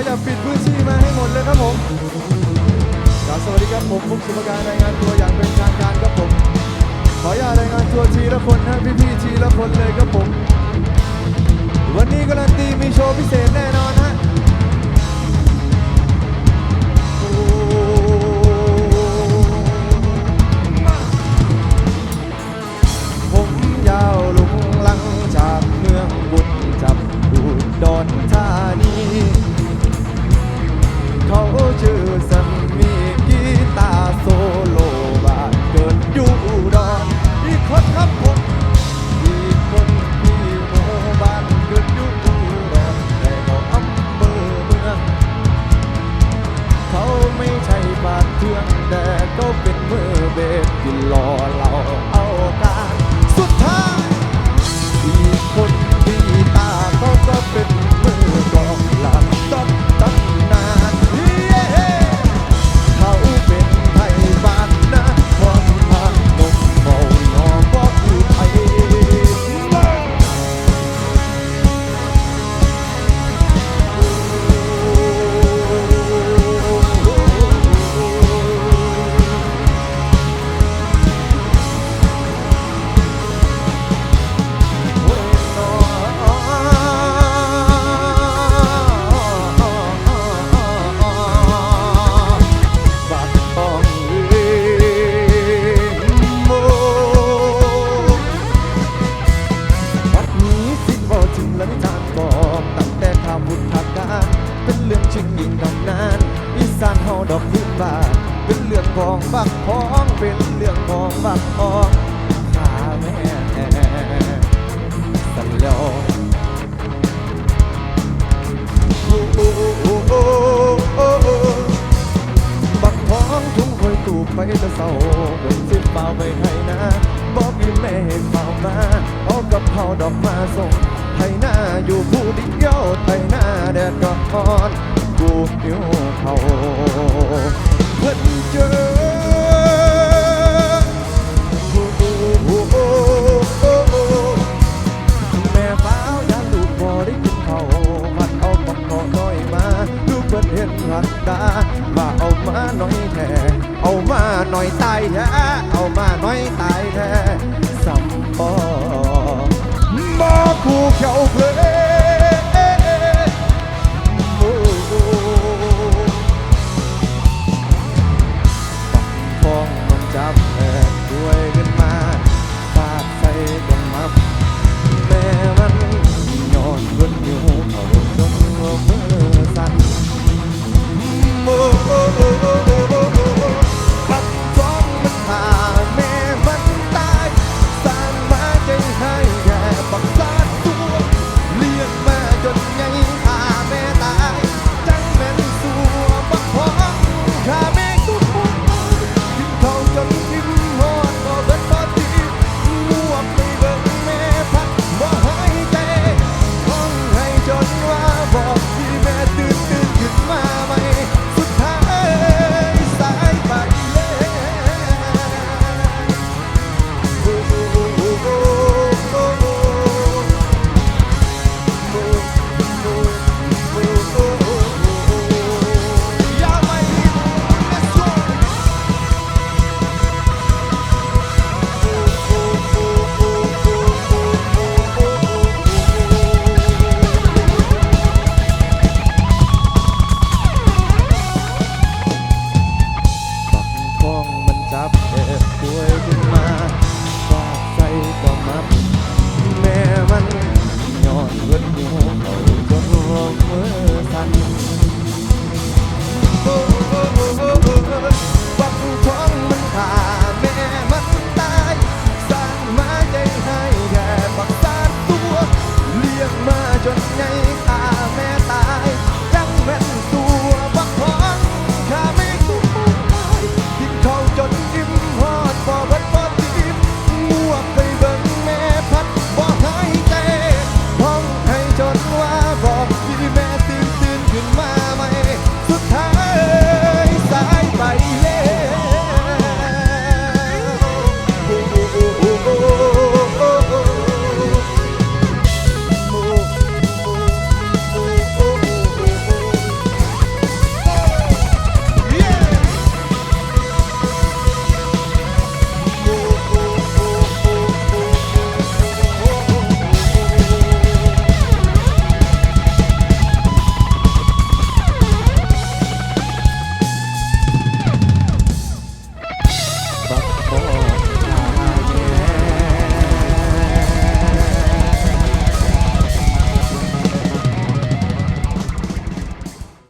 ขยับปิดพื้นที่มาให้หมดเลยครับผมกาสวัสดีครับผมมุกสุภการรายงานตัวอย่างเป็นทางการครับผม ขออนุญาตรายงานตัวทีละคนนะพี่พี่ทีละคนเลยครับผม วันนี้การันตีมีโชว์พิเศษแน่นอนฮะ บุญทางการเป็นเรื่องชิงยิงตำนานอีสานเฮาดอกพื้นบ้านเป็นเรื่องของบักพ้องเป็นเรื่องของบักพ้องขาแม่สันแล้วโอ้โอ้โอ้โอ้โอ้โอ้บักพ้องทุ่งคอยตูบไปจะเศร้าเป็นสิบเปล่าไปให้นะบอกพี่แม่ให้เฝ้ามาเอากับเขาดอกมาส่ง ไทยหน้าอยู่ผู้เดียวไทยหน้าแดดก็ร้อนกูหิวเขาเพิ่นเจอนลูกบ่ได้กินเขาวพัดเอมาลูกเพิ่นเห็นหักตาว่าเอามาหน่อยแท้เอามาหน่อยตายแท้เอามาหน่อยตายแท้สัมปอ 不飘回。